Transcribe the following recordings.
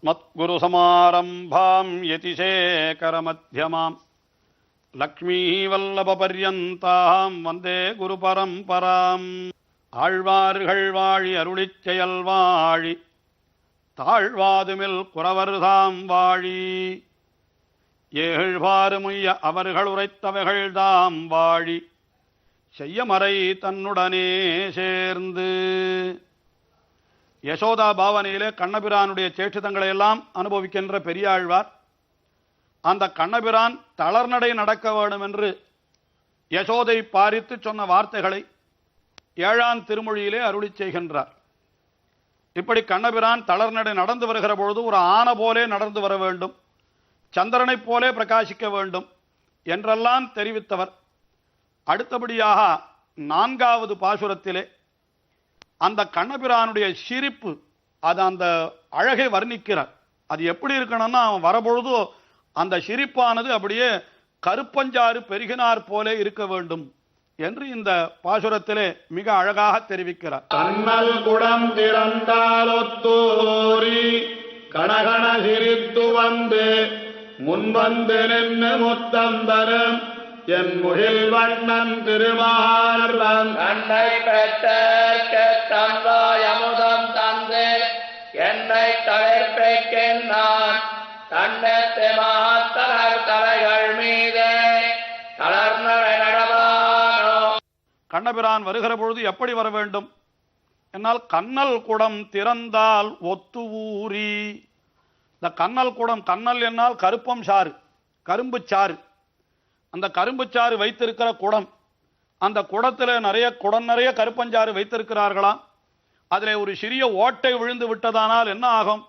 अस्मत्गुरुसमारम्भाम् यतिशेखरमध्यमाम् லக்ஷ்மீவல்லபபர்யந்தாம் வந்தே குரு பரம்பராம் ஆழ்வார்கள் வாழி அருளிச் செயல் வாழி தாழ்வாதுமில் குறவர்தாம் வாழி ஏழ்வாறுமுய்ய அவர்கள் உரைத்தவைகள் தாம் வாழி செய்யமறை தன்னுடனே சேர்ந்து யசோதா பாவனையிலே கண்ணபிரானுடைய சேட்சிதங்களை எல்லாம் அனுபவிக்கின்ற பெரியாழ்வார் அந்த கண்ணபிரான் தளர்நடை நடக்க வேண்டும் என்று யசோதை பாரித்து சொன்ன வார்த்தைகளை ஏழாம் திருமொழியிலே அருளி செய்கின்றார். இப்படி கண்ணபிரான் தளர்நடை நடந்து வருகிற பொழுது ஒரு ஆன போலே நடந்து வர வேண்டும் சந்திரனைப் போலே பிரகாசிக்க வேண்டும் என்றெல்லாம் தெரிவித்தவர். அடுத்தபடியாக நான்காவது பாசுரத்திலே அந்த கண்ணபிரானுடைய சிரிப்பு அது அந்த அழகை வர்ணிக்கிறார். அது எப்படி இருக்கணும்னா அவன் வரபொழுது அந்த சிரிப்பானது அப்படியே கருப்பஞ்சாறு பெருகினார் போலே இருக்க வேண்டும் என்று இந்த பாசுரத்திலே மிக அழகாக தெரிவிக்கிறார். கண்ணல் குடம் திறந்தாலொத்தூரி கணகண சிரித்து வந்து முன்வந்து நின்று முத்தம் தரும் என் முகில் வண்ணன் திருமார்வன் தன்னை பெற்றற்கு தந்தாய் அமுதம் தந்து. என்னை தவிர்ப்பிக்கின்றான் தன்னத்து மகத்தலர் தலைகள் மீது. தளர்ந்தவை நடவானோ. கண்ணபிரான் வருகிற பொழுது எப்படி வர வேண்டும்? என்னால் கண்ணல் குடம் திறந்தால் ஒத்து ஊறி. இந்த கண்ணல் குடம் கண்ணல் என்னால் கருப்பம் சாறு கரும்பு சாறு. அந்த கரும்பு சாறு வைத்திருக்கிற குடம் அந்த குடத்தில் நிறைய குடம் நிறைய கருப்பஞ்சாறு வைத்திருக்கிறார்களாம் அதில் ஒரு சிறிய ஓட்டை விழுந்து விட்டதானால் என்ன ஆகும்?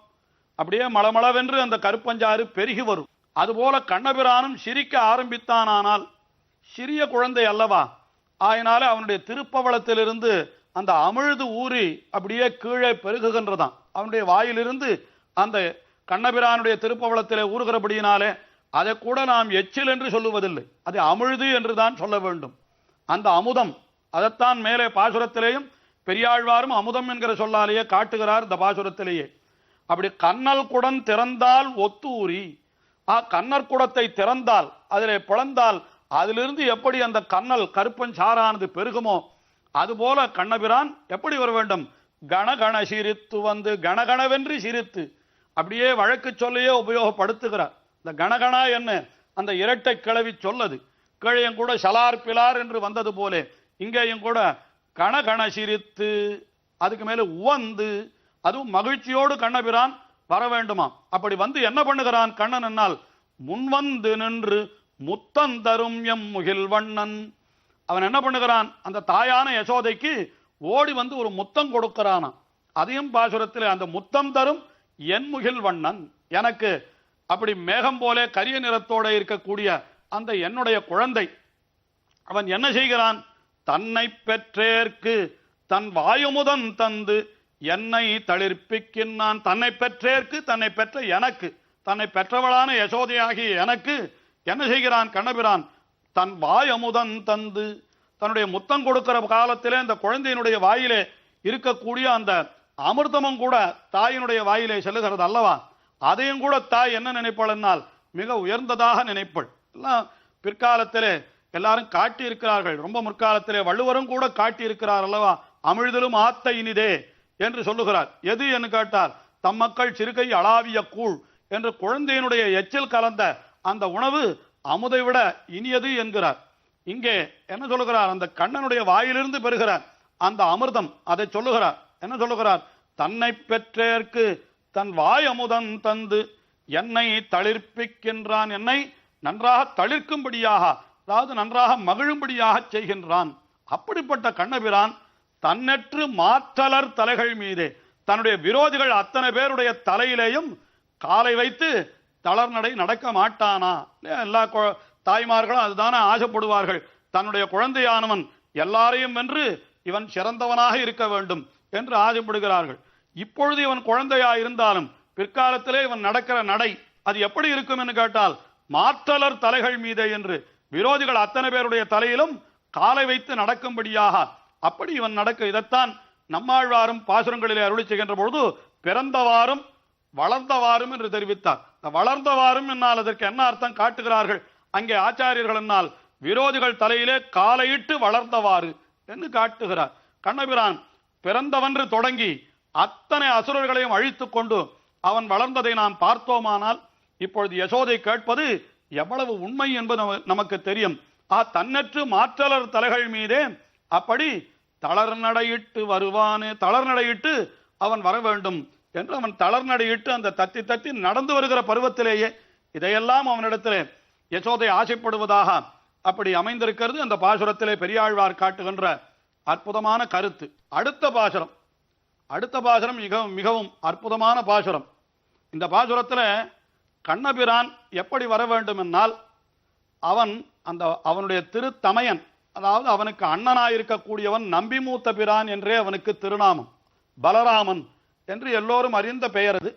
அப்படியே மளமளவென்று அந்த கருப்பஞ்சாறு பெருகி வரும். அதுபோல கண்ணபிரானும் சிரிக்க ஆரம்பித்தானானால் சிறிய குழந்தை அல்லவா? ஆயினால அவனுடைய திருப்பவளத்திலிருந்து அந்த அமிழ்து ஊறி அப்படியே கீழே பெருகுகின்றதாம். அவனுடைய வாயிலிருந்து அந்த கண்ணபிரானுடைய திருப்பவளத்திலே ஊறுகிறபடியினாலே அதை கூட நாம் எச்சில் என்று சொல்லுவதில்லை. அது அமிழ்து என்று தான் சொல்ல வேண்டும். அந்த அமுதம் அதைத்தான் மேலே பாசுரத்திலேயும் பெரியாழ்வாரும் அமுதம் என்கிற சொல்லாலேயே காட்டுகிறார் இந்த பாசுரத்திலேயே. அப்படி கண்ணல் குடம் திறந்தால் ஒத்தூரி ஆ கண்ணற் குடத்தை திறந்தால் அதிலே பிளந்தால் அதிலிருந்து எப்படி அந்த கண்ணல் கருப்பன் சாரானது பெருகுமோ அதுபோல கண்ணபிரான் எப்படி வர வேண்டும்? கணகண சிரித்து வந்து கணகணவென்று சிரித்து அப்படியே வழக்கு சொல்லையே உபயோகப்படுத்துகிறார். இந்த கணகணா என்ன? அந்த இரட்டை கிளவி சொல்லது. கீழையும் கூட சலார் பிலார் என்று வந்தது போலே இங்கேயும் கூட கண கண சிரித்து அதுக்கு மேலே உவந்து அதுவும் மகிழ்ச்சியோடு கண்ணபிரான் வர வேண்டுமா? அப்படி வந்து என்ன பண்ணுகிறான் கண்ணன் என்னால்? முன்வந்து நின்று முத்தந்தரும் எம் முகில் வண்ணன். அவன் என்ன பண்ணுகிறான்? அந்த தாயான யசோதைக்கு ஓடி வந்து ஒரு முத்தம் கொடுக்கிறானா? அதையும் பாசுரத்தில் அந்த முத்தம் தரும் என் முகில் வண்ணன். எனக்கு அப்படி மேகம் போலே கரிய நிறத்தோட இருக்கக்கூடிய அந்த என்னுடைய குழந்தை. அவன் என்ன செய்கிறான்? தன்னை பெற்றேற்கு தன் வாயுமுதன் தந்து என்னை தளிர்ப்பிக்கின்றான். தன்னை பெற்றேற்கு தன்னை பெற்ற எனக்கு தன்னை பெற்றவளான யசோதையாகிய எனக்கு என்ன செய்கிறான்? கண்ணபிரான் தன் வாயமுதன் தந்து தன்னுடைய முத்தம் கொடுக்கிற காலத்திலே அந்த குழந்தையினுடைய வாயிலே இருக்கக்கூடிய அந்த அமிர்தமும் கூட தாயினுடைய வாயிலே செல்லுகிறது அல்லவா? அதையும் கூட தாய் என்ன நினைப்பாள் என்னால் மிக உயர்ந்ததாக நினைப்பள். எல்லாம் பிற்காலத்திலே எல்லாரும் காட்டி இருக்கிறார்கள் ரொம்ப முற்காலத்திலே வள்ளுவரும் கூட காட்டி இருக்கிறார் அல்லவா? அமிழ்தலும் ஆத்த இனிதே என்று சொல்லுகிறார். எது என்று கேட்டார் தம் மக்கள் சிறுகை அளாவிய கூழ் என்று குழந்தையினுடைய எச்சில் கலந்த அந்த உணவு அமுதை விட இனியது என்கிறார். இங்கே என்ன சொல்லுகிறார்? அந்த கண்ணனுடைய வாயிலிருந்து பெறுகிறார் அந்த அமிர்தம். அதை சொல்லுகிறார். என்ன சொல்லுகிறார்? தன்னை பெற்றேற்கு தன் வாய் அமுதம் தந்து என்னை தளிர்ப்பிக்கின்றான். என்னை நன்றாக தளிர்க்கும்படியாக அதாவது நன்றாக மகிழும்படியாக செய்கின்றான். அப்படிப்பட்ட கண்ணபிரான் தன்னற்று மாற்றலர் தலைகள் மீதே தன்னுடைய விரோதிகள் அத்தனை பேருடைய தலையிலேயும் காலை வைத்து தளர்நடை நடக்க மாட்டானா? எல்லா தாய்மார்களும் அதுதானே ஆசைப்படுவார்கள். தன்னுடைய குழந்தையானவன் எல்லாரையும் வென்று இவன் சிறந்தவனாக இருக்க வேண்டும் என்று ஆசைப்படுகிறார்கள். இப்பொழுது இவன் குழந்தையா இருந்தாலும் பிற்காலத்திலே இவன் நடக்கிற நடை அது எப்படி இருக்கும் என்று கேட்டால் மாற்றலர் தலைகள் மீதே என்று விரோதிகள் அத்தனை பேருடைய தலையிலும் காலை வைத்து நடக்கும்படியாக அப்படி இவன் நடக்க இதைத்தான் நம்மாழ்வாரும் பாசுரங்களிலே அருளி செய்கின்ற பொழுது பிறந்தவாறும் வளர்ந்தவாறும் என்று தெரிவித்தார். வளர்ந்தவாரும் வளர்ந்தவாறும் என்னால் அதற்கு என்ன அர்த்தம் காட்டுகிறார்கள்? அங்கே ஆச்சாரியர்கள் என்னால் விரோதிகள் தலையிலே காலையிட்டு வளர்ந்தவாறு என்று காட்டுகிறார். கண்ணபிரான் பிறந்தவன்று தொடங்கி அத்தனை அசுரர்களையும் அழித்து கொண்டு அவன் வளர்ந்ததை நாம் பார்த்தோமானால் இப்பொழுது யசோதை கேட்பது எவ்வளவு உண்மை என்பது நமக்கு தெரியும். ஆ தன்னற்று மாற்றலர் தலைகள் மீதே அப்படி தளர்நடையிட்டு வருவானே தளர்நடையிட்டு அவன் வர வேண்டும் என்று அவன் தளர்நடையிட்டு அந்த தத்தி தத்தி நடந்து வருகிற பருவத்திலேயே இதையெல்லாம் அவனிடத்திலே யசோதை ஆசைப்படுவதாக அப்படி அமைந்திருக்கிறது. அந்த பாசுரத்திலே பெரியாழ்வார் காட்டுகின்ற அற்புதமான கருத்து. அடுத்த பாசுரம். அடுத்த பாசுரம் மிகவும் மிகவும் அற்புதமான பாசுரம். இந்த பாசுரத்தில் கண்ணபிரான் எப்படி வர வேண்டும் என்னால் அவன் அந்த அவனுடைய திருத்தமையன் அதாவது அவனுக்கு அண்ணனாயிருக்கக்கூடியவன் நம்பி மூத்த பிரான் என்றே அவனுக்கு திருநாமம் பலராமன் என்று எல்லோரும் அறிந்த பெயர் அது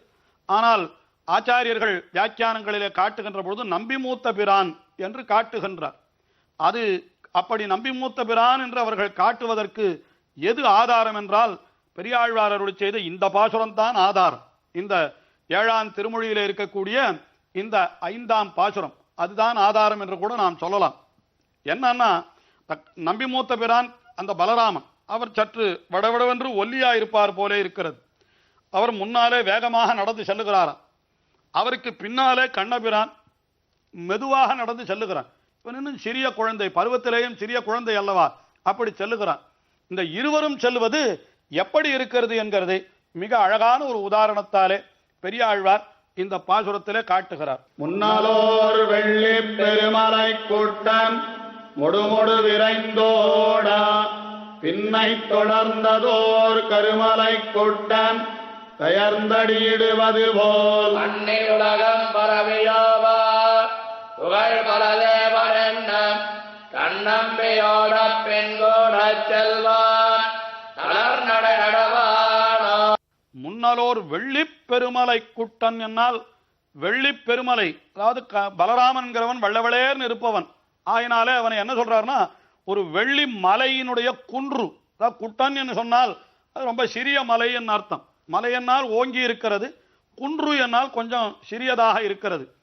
ஆனால் ஆச்சாரியர்கள் வியாக்கியானங்களிலே காட்டுகின்ற பொழுது நம்பி மூத்த பிரான் என்று காட்டுகின்றார். அது அப்படி நம்பி மூத்த பிரான் என்று அவர்கள் காட்டுவதற்கு எது ஆதாரம் என்றால் பெரியாழ்வார் செய்த இந்த பாசுரம்தான் ஆதாரம். இந்த ஏழாம் திருமொழியில் இருக்கக்கூடிய இந்த ஐந்தாம் பாசுரம் அதுதான் ஆதாரம் என்று கூட நாம் சொல்லலாம். என்னன்னா நம்பி மூத்த பிரான் அந்த பலராமன் அவர் சற்று வடவடவென்று ஒல்லியா இருப்பார் போலே இருக்கிறது. அவர் முன்னாலே வேகமாக நடந்து செல்லுகிறாராம். அவருக்கு பின்னாலே கண்ணபிரான் மெதுவாக நடந்து செல்லுகிறான். இவன் இன்னும் சிறிய குழந்தை பருவத்திலேயும் சிறிய குழந்தை அல்லவா? அப்படி செல்லுகிறான். இந்த இருவரும் செல்வது எப்படி இருக்கிறது என்கிறதை மிக அழகான ஒரு உதாரணத்தாலே பெரியாழ்வார் இந்த பாசுரத்திலே காட்டுகிறார். முன்னாலோர் வெள்ளி பெருமலை கூட்டம் முடுமுடு விரைந்தோடா. பின்னை தொடர்ந்ததோர் கருமலை கூட்டம் பெயர்ந்தடியிடுவது போல். அன்னில் உலகம் பரவியோவார். புகழ் என்ன கண்ணம்பியோட பெண்கோட செல்வான் தளர் நடை நடவானோ முன்னலோர் வெள்ளிப் பெருமலை குட்டன் என்னால் வெள்ளிப்பெருமலை அதாவது க- பலராமன் என்கிறவன் இருப்பவன். ஆயினாலே அவனை என்ன சொல்றாருன்னா ஒரு வெள்ளி மலையினுடைய குன்று அதாவது குட்டன் என்று சொன்னால் அது ரொம்ப சிறிய மலை என் அர்த்தம். மலை என்னால் ஓங்கி இருக்கிறது குன்று என்னால் கொஞ்சம் சிறியதாக இருக்கிறது.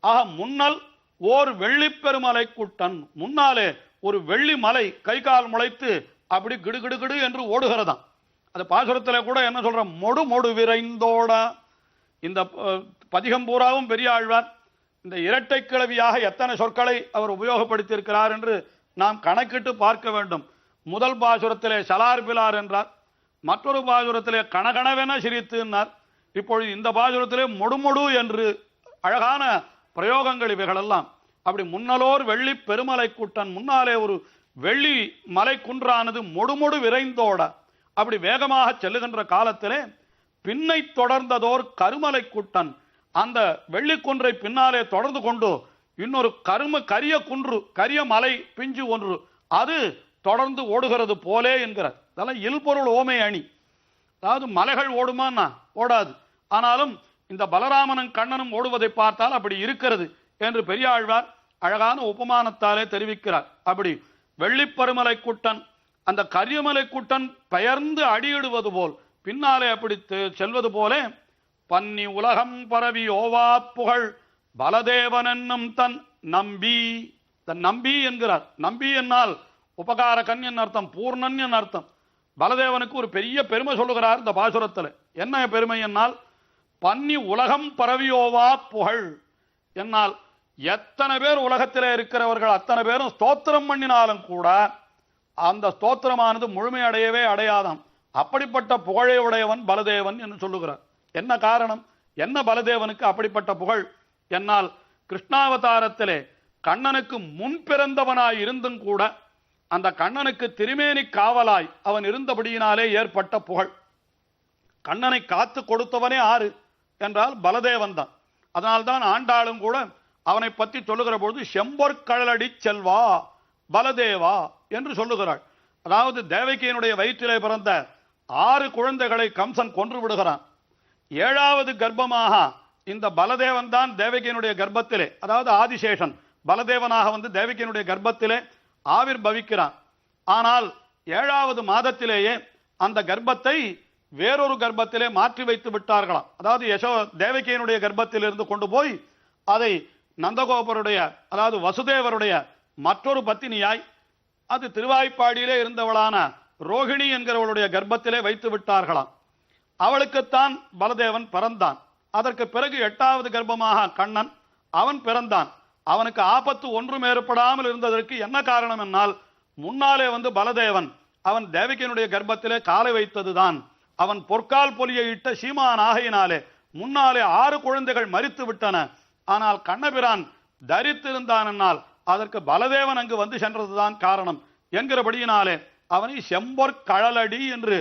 ஆக முன்னல் ஓர் வெள்ளிப்பெருமலை குட்டன். முன்னாலே ஒரு வெள்ளி மலை கை கால் முளைத்து அப்படி கிடுகிடுகிடு என்று ஓடுகிறதாம். அந்த பாசுரத்தில் கூட என்ன சொல்ற? மொடு மொடு விரைந்தோட. இந்த பதிகம் பூராவும் பெரிய ஆழ்வார் இந்த இரட்டை கிளவியாக எத்தனை சொற்களை அவர் உபயோகப்படுத்தியிருக்கிறார் என்று நாம் கணக்கிட்டு பார்க்க வேண்டும். முதல் பாசுரத்திலே சலார் பிலார் என்றார். மற்றொரு பாசுரத்திலே கணகணவென சிரித்துனார் இப்பொழுது இந்த பாசுரத்திலே மொடுமொடு என்று அழகான பிரயோகங்கள் இவைகளெல்லாம். அப்படி முன்னலோர் வெள்ளி பெருமலை கூட்டன் முன்னாலே ஒரு வெள்ளி மலை குன்றானது மொடுமொடு விரைந்தோட. அப்படி வேகமாக செல்லுகின்ற காலத்திலே பின்னை தொடர்ந்ததோர் கருமலை குட்டன். அந்த வெள்ளிக்குன்றை பின்னாலே தொடர்ந்து கொண்டு இன்னொரு கரும கரிய குன்று கரிய மலை பிஞ்சு ஒன்று. அது தொடர்ந்து ஓடுகிறது போலே என்கிறார். இதெல்லாம் இல்பொருள் ஓமை அணி. அதாவது மலைகள் ஓடுமான்னா ஓடாது. ஆனாலும் இந்த பலராமனும் கண்ணனும் ஓடுவதை பார்த்தால் அப்படி இருக்கிறது என்று பெரியாழ்வார் அழகான உபமானத்தாலே தெரிவிக்கிறார். அப்படி வெள்ளிப்பருமலை குட்டன் அந்த கரியமலை கூட்டன் பெயர்ந்து அடியிடுவது போல் பின்னாலே அப்படி செல்வது போலே பன்னி உலகம் பரவி ஓவா புகழ் பலதேவன் என்னும் தன் நம்பி தன் நம்பி என்கிறார். நம்பி என்னால் உபகாரகன் என் அர்த்தம் பூர்ணன் என் அர்த்தம். பலதேவனுக்கு ஒரு பெரிய பெருமை சொல்லுகிறார் இந்த பாசுரத்தில். என்ன பெருமை என்னால்? பன்னி உலகம் பரவியோவா புகழ். என்னால் எத்தனை பேர் உலகத்திலே இருக்கிறவர்கள் அத்தனை பேரும் ஸ்தோத்திரம் பண்ணினாலும் கூட அந்த ஸ்தோத்திரமானது முழுமையடையவே அடையாதாம். அப்படிப்பட்ட புகழை உடையவன் பலதேவன் என்று சொல்லுகிறார். என்ன காரணம்? என்ன பலதேவனுக்கு அப்படிப்பட்ட புகழ்? என்னால் கிருஷ்ணாவதாரத்திலே கண்ணனுக்கு முன் பிறந்தவனாய் இருந்தும் கூட அந்த கண்ணனுக்கு திருமேனி காவலாய் அவன் இருந்தபடியினாலே ஏற்பட்ட புகழ். கண்ணனை காத்து கொடுத்தவனே ஆறு என்றால் பலதேவன் தான். அதனால்தான் ஆண்டாளும் கூட அவனை பற்றி சொல்லுகிற பொழுது செம்பொற்கழலடி செல்வா பலதேவா என்று சொல்லுகிறாள். அதாவது தேவகியினுடைய வயிற்றிலே பிறந்த ஆறு குழந்தைகளை கம்சன் கொன்று விடுகிறான். ஏழாவது கர்ப்பமாக இந்த பலதேவன் தான் தேவகியினுடைய கர்ப்பத்திலே அதாவது ஆதிசேஷன் பலதேவனாக வந்து தேவகியினுடைய கர்ப்பத்திலே ஆவிர் பவிக்கிறான் ஆனால் ஏழாவது மாதத்திலேயே அந்த கர்ப்பத்தை வேறொரு கர்ப்பத்திலே மாற்றி வைத்து விட்டார்களாம். அதாவது யசோ தேவகியனுடைய கர்ப்பத்திலிருந்து கொண்டு போய் அதை நந்தகோபருடைய அதாவது வசுதேவருடைய மற்றொரு பத்தினியாய் அது திருவாய்ப்பாடியிலே இருந்தவளான ரோகிணி என்கிறவளுடைய கர்ப்பத்திலே வைத்து விட்டார்களாம். அவளுக்குத்தான் பலதேவன் பிறந்தான். அதற்கு பிறகு எட்டாவது கர்ப்பமாக கண்ணன் அவன் பிறந்தான். அவனுக்கு ஆபத்து ஒன்றும் ஏற்படாமல் இருந்ததற்கு என்ன காரணம் என்னால்? முன்னாலே வந்து பலதேவன் அவன் தேவகியனுடைய கர்ப்பத்திலே காலை வைத்ததுதான். அவன் பொற்கால் பொலியை இட்ட சீமான் ஆகையினாலே முன்னாலே ஆறு குழந்தைகள் மறித்து விட்டன. ஆனால் கண்ணபிரான் தரித்திருந்தான் என்னால். அதற்கு பலதேவன் அங்கு வந்து சென்றதுதான் காரணம். என்கிறபடியினாலே அவனை செம்பொற் கழலடி என்று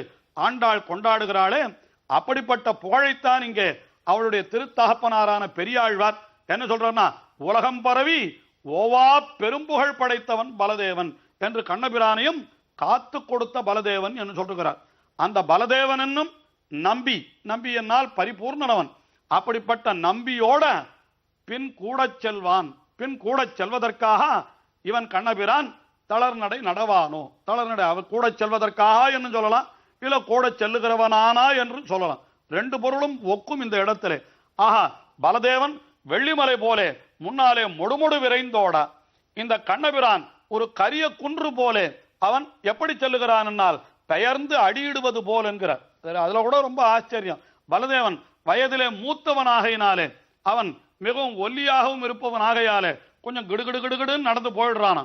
ஆண்டாள் கொண்டாடுகிறாளே அப்படிப்பட்ட புகழைத்தான் இங்கே அவளுடைய திருத்தகப்பனாரான பெரியாழ்வார். என்ன சொல்றான்னா உலகம் பரவி ஓவா பெரும்புகழ் படைத்தவன் பலதேவன் என்று கண்ணபிரானையும் காத்து கொடுத்த பலதேவன் என்று சொல்லுகிறார். அந்த பலதேவன் என்னும் நம்பி நம்பி என்னால் பரிபூர்ணனவன். அப்படிப்பட்ட நம்பியோட பின் கூடச் செல்வான். பின் கூடச் செல்வதற்காக இவன் கண்ணபிரான் தளர்நடை நடவானோ? தளர்நடை அவன் கூடச் செல்வதற்காக என்று சொல்லலாம் இல்ல கூடச் செல்லுகிறவனானா என்று சொல்லலாம். ரெண்டு பொருளும் ஒக்கும் இந்த இடத்திலே. ஆஹா பலதேவன் வெள்ளிமலை போலே முன்னாலே முடுமுடு விரைந்தோட. இந்த கண்ணபிரான் ஒரு கரிய குன்று போலே அவன் எப்படி செல்லுகிறான் என்னால்? பெயர்ந்து அடியிடுவது போல் என்கிறார். அதுல கூட ரொம்ப ஆச்சரியம். பலதேவன் வயதிலே மூத்தவனாகையினாலே அவன் மிகவும் ஒல்லியாகவும் இருப்பவன் ஆகையாலே கொஞ்சம் கிடுகிடு கிடுகிடுன்னு நடந்து போயிடுறான்.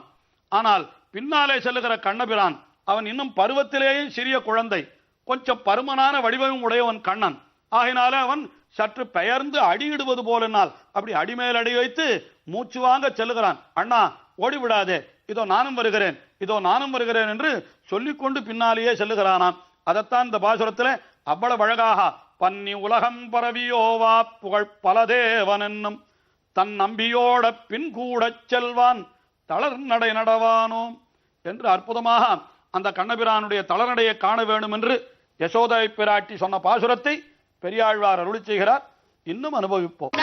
ஆனால் பின்னாலே செல்லுகிற கண்ணபிரான் அவன் இன்னும் பருவத்திலேயே சிறிய குழந்தை கொஞ்சம் பருமனான வடிவமும் உடையவன் கண்ணன். ஆகினாலே அவன் சற்று பெயர்ந்து அடியிடுவது போலனால் அப்படி அடிமேல் அடி வைத்து மூச்சு வாங்க செல்லுகிறான். அண்ணா ஓடிவிடாதே இதோ நானும் வருகிறேன். இதோ நானும் வருகிறேன் என்று சொல்லிக்கொண்டு பின்னாலேயே செல்லுகிறானாம். அதைத்தான் இந்த பாசுரத்தில் அவ்வளவு அழகாக பன்னி உலகம் பரவியோவா புகழ் பல தேவனென்னும் தன் நம்பியோட பின் கூடச் செல்வான் தளர்நடை நடவானோம் என்று அற்புதமாக அந்த கண்ணபிரானுடைய தளர்நடையை காண வேண்டும் என்று யசோதை பிராட்டி சொன்ன பாசுரத்தை பெரியாழ்வார் அருளி செய்கிறார். இன்னும் அனுபவிப்போம்.